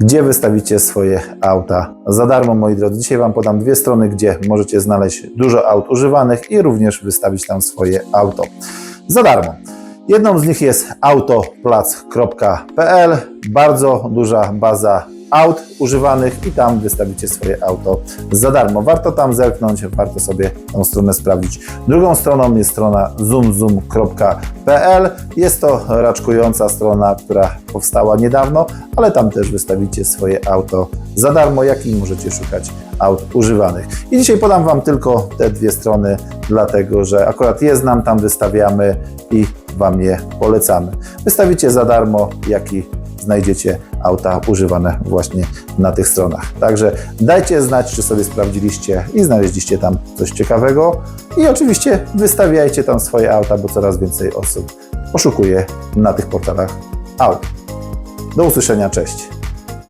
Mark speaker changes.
Speaker 1: gdzie wystawicie swoje auta za darmo, moi drodzy. Dzisiaj Wam podam dwie strony, gdzie możecie znaleźć dużo aut używanych i również wystawić tam swoje auto za darmo. Jedną z nich jest autoplac.pl, bardzo duża baza aut używanych i tam wystawicie swoje auto za darmo. Warto tam zerknąć, warto sobie tą stronę sprawdzić. Drugą stroną jest strona zoomzoom.pl. Jest to raczkująca strona, która powstała niedawno, ale tam też wystawicie swoje auto za darmo, jak i możecie szukać aut używanych. I dzisiaj podam Wam tylko te dwie strony, dlatego że akurat je znam, tam wystawiamy i Wam je polecamy. Wystawicie za darmo, jak i znajdziecie auta używane właśnie na tych stronach. Także dajcie znać, czy sobie sprawdziliście i znaleźliście tam coś ciekawego. I oczywiście wystawiajcie tam swoje auta, bo coraz więcej osób poszukuje na tych portalach aut. Do usłyszenia, cześć.